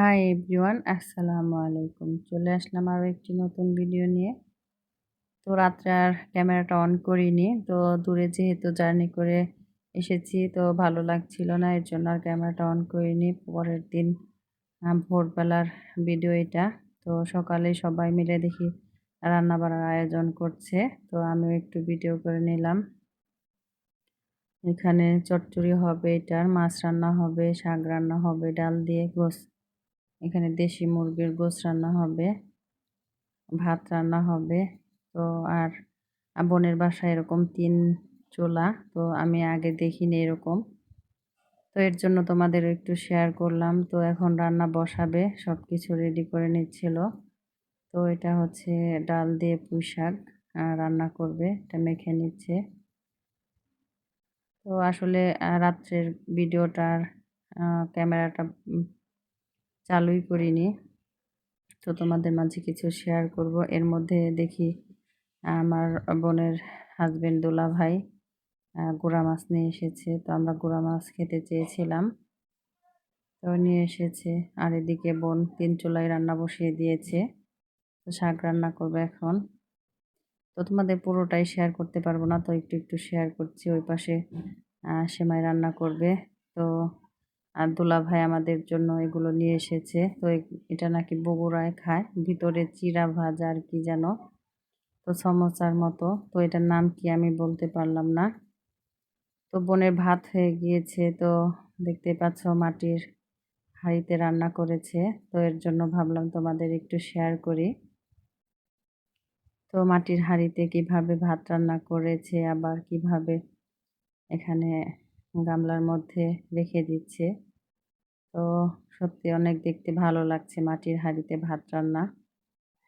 Hi everyone আসসালামু আলাইকুম চলে আসলাম আরও একটি নতুন ভিডিও নিয়ে। তো রাত্রে আর ক্যামেরাটা অন করিনি, তো দূরে যেহেতু জার্নি করে এসেছি, তো ভালো লাগছিল না, এর জন্য আর ক্যামেরাটা অন করিনি। পরের দিন ভোরবেলার ভিডিও এটা। তো সকালে সবাই মিলে দেখি রান্না বাড়ার আয়োজন করছে, তো আমিও একটু ভিডিও করে নিলাম। এখানে চটচড়ি হবে এটার, মাছ রান্না হবে, শাক রান্না হবে, ডাল দিয়ে গোস এখানে দেশি মুরগির গোস রান্না হবে, ভাত রান্না হবে, তো আর বোনের বাসায় এরকম তিন চোলা, তো আমি আগে দেখিনি এরকম। তো এর জন্য তোমাদের একটু শেয়ার করলাম, তো এখন রান্না বসাবে সব কিছু রেডি করে নিচ্ছিল। তো এটা হচ্ছে ডাল দিয়ে পুঁই শাক রান্না করবে, এটা মেখে নিচ্ছে। তো আসলে রাত্রের ভিডিওটার ক্যামেরাটা চালুই করিনি। তো তোমাদের মাঝে কিছু শেয়ার করব। এর মধ্যে দেখি, আমার বোনের হাজবেন্ড দোলা ভাই গুঁড়া মাছ নিয়ে এসেছে। তো আমরা গুঁড়া মাছ খেতে চেয়েছিলাম। তো নিয়ে এসেছে। আর এদিকে বোন তিন চুলায় রান্না বসিয়ে দিয়েছে। তো শাক রান্না করবে এখন। তো তোমাদের পুরোটাই শেয়ার করতে পারব না। তো একটু একটু শেয়ার করছি। ওই পাশে সেমাই রান্না করবে। তো আর দোলা ভাই আমাদের জন্য এগুলো নিয়ে এসেছে। তো এটা নাকি বগুড়ায় খায়। ভিতরে চিরা ভাজা আর কি যেন। তো সমোসার মতো। তো এটার নাম কি আমি বলতে পারলাম না। তো বোনের ভাত হয়ে গিয়েছে। তো দেখতে পাচ্ছ মাটির হাঁড়িতে রান্না করেছে। তো এর জন্য ভাবলাম তোমাদের একটু শেয়ার করি। তো মাটির হাঁড়িতে কীভাবে ভাত রান্না করেছে, আবার কীভাবে এখানে গামলার মধ্যে রেখে দিচ্ছে। তো সত্যি অনেক দেখতে ভালো লাগছে মাটির হাঁড়িতে ভাত রান্না।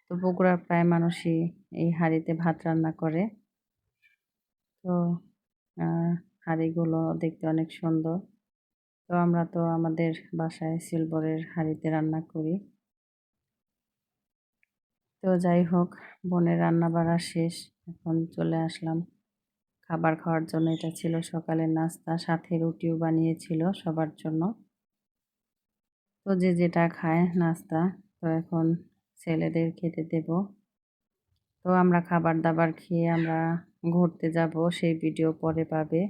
তো বগুড়ার প্রায় মানুষই এই হাঁড়িতে ভাত রান্না করে। তো হাঁড়িগুলো দেখতে অনেক সুন্দর। তো আমরা তো আমাদের বাসায় সিলভারের হাঁড়িতে রান্না করি। তো যাই হোক, বোনের রান্না বাড়া শেষ। এখন চলে আসলাম। খাবার খাওয়ার জন্য এটা ছিল সকালের নাস্তা, সাথে রুটিও বানিয়েছিল সবার জন্য। তো যে যেটা খায় নাস্তা, তো এখন ছেলেদের খেতে দেব। তো আমরা খাবার দাবার খেয়ে আমরা ঘুরতে যাব, সেই ভিডিও পরে পাবে।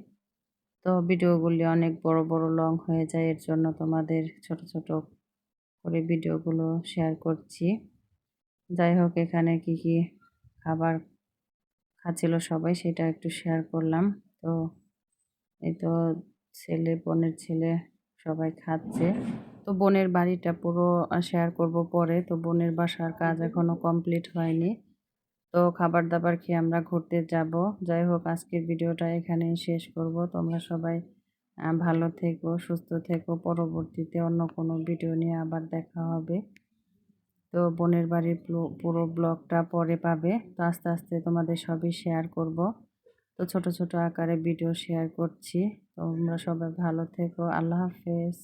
তো ভিডিওগুলি অনেক বড় বড় লং হয়ে যায়, এর জন্য তোমাদের ছোট ছোট করে ভিডিওগুলো শেয়ার করছি। যাই হোক, এখানে কি কি খাবার খাচ্ছিল সবাই সেটা একটু শেয়ার করলাম। তো এই তো ছেলে, বোনের ছেলে সবাই খাচ্ছে। তো বোনের বাড়িটা পুরো শেয়ার করব পরে। তো বোনের বাসার কাজ এখনও কমপ্লিট হয়নি। তো খাবার দাবার খেয়ে আমরা ঘুরতে যাব। যাই হোক, আজকের ভিডিওটা এখানে শেষ করব। তোমরা সবাই ভালো থেকো, সুস্থ থেকো। পরবর্তীতে অন্য কোনো ভিডিও নিয়ে আবার দেখা হবে। তো বোনের বাড়ির পুরো ব্লগটা পরে পাবে। তো আস্তে আস্তে তোমাদের সবই শেয়ার করব। তো ছোট ছোট আকারে ভিডিও শেয়ার করছি। তোমরা সবাই ভালো থেকো। আল্লাহ হাফেজ।